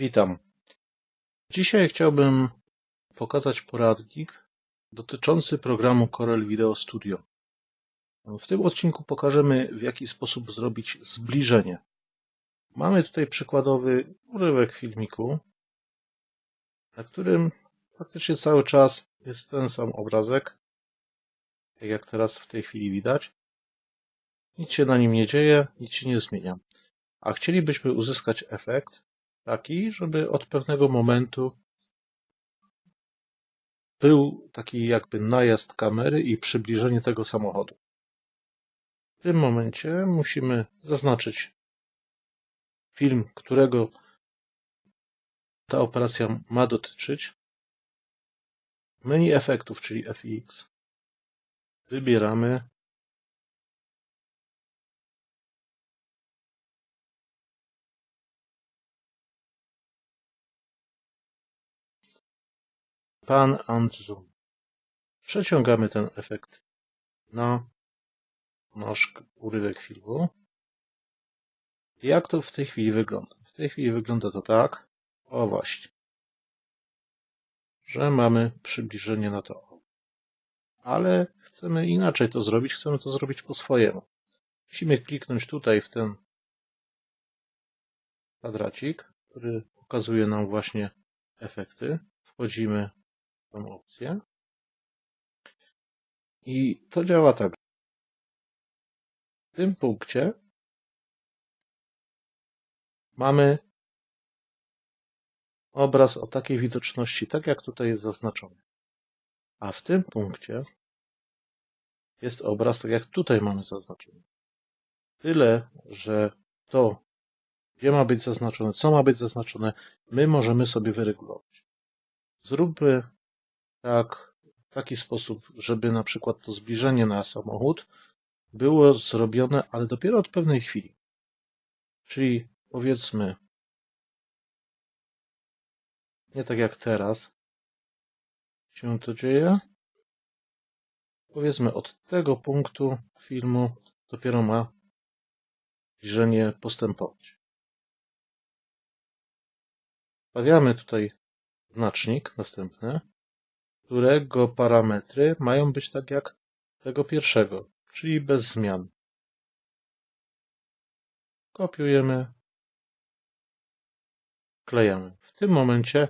Witam. Dzisiaj chciałbym pokazać poradnik dotyczący programu Corel Video Studio. W tym odcinku pokażemy, w jaki sposób zrobić zbliżenie. Mamy tutaj przykładowy urywek filmiku, na którym faktycznie cały czas jest ten sam obrazek, tak jak teraz w tej chwili widać. Nic się na nim nie dzieje, nic się nie zmienia. A chcielibyśmy uzyskać efekt taki, żeby od pewnego momentu był taki jakby najazd kamery i przybliżenie tego samochodu. W tym momencie musimy zaznaczyć film, którego ta operacja ma dotyczyć. Menu efektów, czyli FX. Wybieramy Pan and Zoom. Przeciągamy ten efekt na nasz urywek filmu. Jak to w tej chwili wygląda? W tej chwili wygląda to tak. O właśnie. Że mamy przybliżenie na to. Ale chcemy inaczej to zrobić. Chcemy to zrobić po swojemu. Musimy kliknąć tutaj w ten kwadracik, który pokazuje nam właśnie efekty. Wchodzimy tą opcję. I to działa tak. W tym punkcie mamy obraz o takiej widoczności, tak jak tutaj jest zaznaczony. A w tym punkcie jest obraz, tak jak tutaj mamy zaznaczony. Tyle, że to, gdzie ma być zaznaczone, co ma być zaznaczone, my możemy sobie wyregulować. Zróbmy tak, w taki sposób, żeby na przykład to zbliżenie na samochód było zrobione, ale dopiero od pewnej chwili. Czyli powiedzmy, nie tak jak teraz się to dzieje. Powiedzmy, od tego punktu filmu dopiero ma zbliżenie postępować. Stawiamy tutaj znacznik następny którego parametry mają być tak jak tego pierwszego, czyli bez zmian. Kopiujemy, klejamy. W tym momencie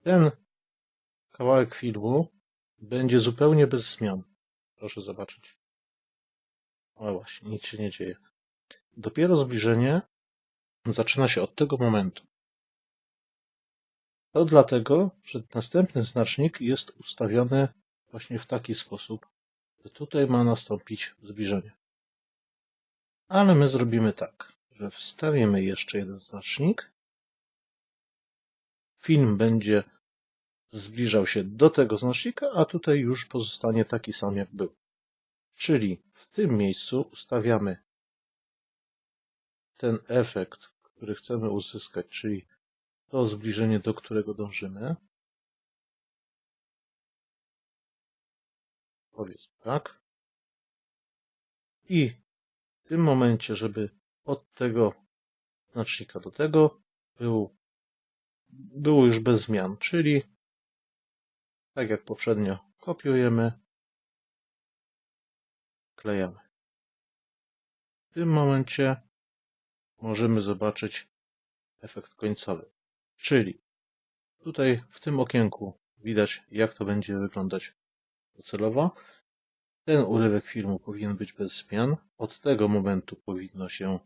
ten kawałek filmu będzie zupełnie bez zmian. Proszę zobaczyć. O właśnie, nic się nie dzieje. Dopiero zbliżenie zaczyna się od tego momentu. To dlatego, że następny znacznik jest ustawiony właśnie w taki sposób, że tutaj ma nastąpić zbliżenie. Ale my zrobimy tak, że wstawimy jeszcze jeden znacznik. Film będzie zbliżał się do tego znacznika, a tutaj już pozostanie taki sam jak był. Czyli w tym miejscu ustawiamy ten efekt, który chcemy uzyskać, czyli to zbliżenie, do którego dążymy. Powiedzmy tak. I w tym momencie, żeby od tego znacznika do tego był, było już bez zmian, czyli tak jak poprzednio kopiujemy, klejemy. W tym momencie możemy zobaczyć efekt końcowy. Czyli tutaj w tym okienku widać, jak to będzie wyglądać docelowo. Ten urywek filmu powinien być bez zmian. Od tego momentu powinno się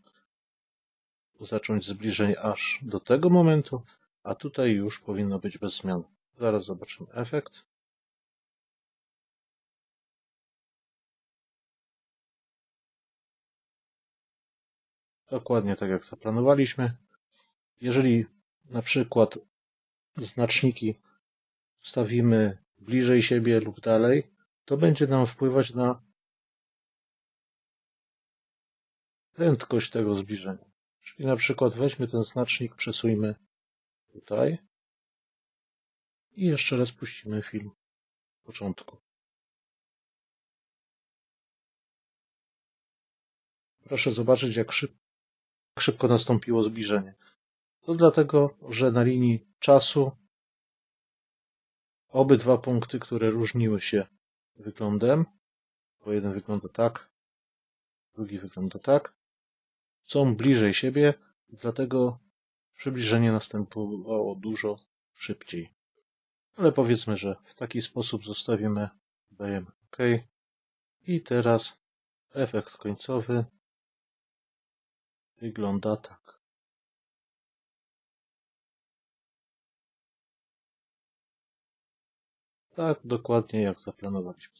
zacząć zbliżenie aż do tego momentu, a tutaj już powinno być bez zmian. Zaraz zobaczymy efekt. Dokładnie tak jak zaplanowaliśmy. Jeżeli na przykład znaczniki wstawimy bliżej siebie lub dalej, to będzie nam wpływać na prędkość tego zbliżenia. Czyli na przykład weźmy ten znacznik, przesuńmy tutaj i jeszcze raz puścimy film w początku. Proszę zobaczyć, jak szybko nastąpiło zbliżenie. To dlatego, że na linii czasu obydwa punkty, które różniły się wyglądem, bo jeden wygląda tak, drugi wygląda tak, są bliżej siebie, dlatego przybliżenie następowało dużo szybciej. Ale powiedzmy, że w taki sposób zostawimy, dajemy OK. I teraz efekt końcowy wygląda tak. Tak, dokładnie jak zaplanowaliśmy.